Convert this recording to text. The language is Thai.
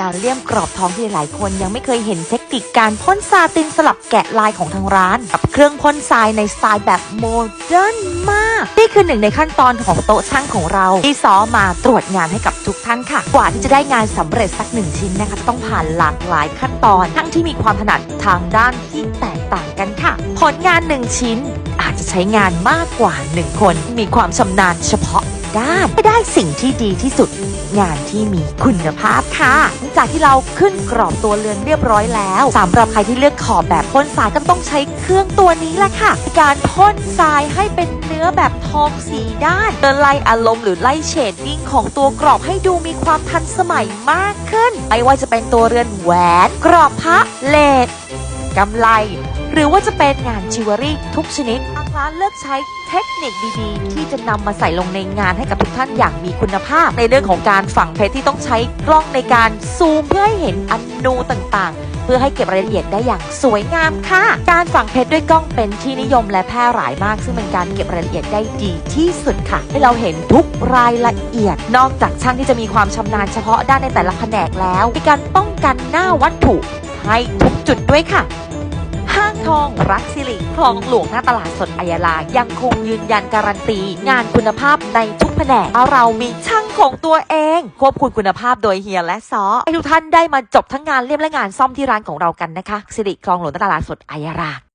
งานเลี่ยมกรอบทองที่หลายคนยังไม่เคยเห็นเทคนิคการพ่นซาตินสลับแกะลายของทางร้าน กับเครื่องพ่นทรายในสไตล์แบบโมเดิร์นมาก นี่คือหนึ่งในขั้นตอนของโต๊ะช่างของเรา ที่ซ้อมมาตรวจงานให้กับทุกท่านค่ะ กว่าที่จะได้งานสำเร็จสักหนึ่งชิ้นนะคะ ต้องผ่านหลากหลายขั้นตอน ทั้งที่มีความถนัดทางด้านที่แตกต่างกันค่ะ ผลงานหนึ่งชิ้นอาจจะใช้งานมากกว่าหนึ่งคน มีความชำนาญเฉพาะ ด้านให้ได้สิ่งที่ดีที่สุด งานที่มีคุณภาพค่ะหลังจากที่เราขึ้นกรอบตัวเรือนเรียบร้อยแล้วสำหรับใครที่เลือกขอบแบบพ่นทรายก็ต้องใช้เครื่องตัวนี้แหละค่ะ การพ่นทรายให้เป็นเนื้อแบบทองสีด้านเพื่อไล่อารมณ์หรือไล่เฉดดิ้งของตัวกรอบให้ดูมีความทันสมัยมากขึ้น ไม่ว่าจะเป็นตัวเรือนแหวน กรอบพระเลดกำไล หรือว่าจะเป็นงานจิวเวลรี่ทุกชนิด ทางร้านเลือกใช้เทคนิคดีๆ ที่จะนำมาใส่ลงในงานให้กับทุกท่านอย่างมีคุณภาพ ในเรื่องของการฝังเพชรที่ต้องใช้กล้องในการซูมเพื่อให้เห็นอนูต่างๆ เพื่อให้เก็บรายละเอียดได้อย่างสวยงามค่ะ การฝังเพชรด้วยกล้องเป็นที่นิยมและแพร่หลายมาก ซึ่งเป็นการเก็บรายละเอียดได้ดีที่สุดค่ะ ให้เราเห็นทุกรายละเอียด นอกจากช่างที่จะมีความชำนาญเฉพาะด้านในแต่ละแผนกแล้วมีการป้องกันหน้าวัตถุให้ทุกจุดด้วยค่ะ ห้างทองรักสิริคลองหลวงหน้าตลาดสดอัยาลา ยังคงยืนยันการันตี งานคุณภาพในทุกแผนกเพราะเรามีช่างของตัวเอง ควบคุมคุณภาพโดยเฮียและซอให้ทุกท่านได้มาจบทั้งงานเลี่ยมและงานซ่อมที่ร้านของเรากันนะคะสิริคลองหลวงหน้าตลาดสดอัยาลา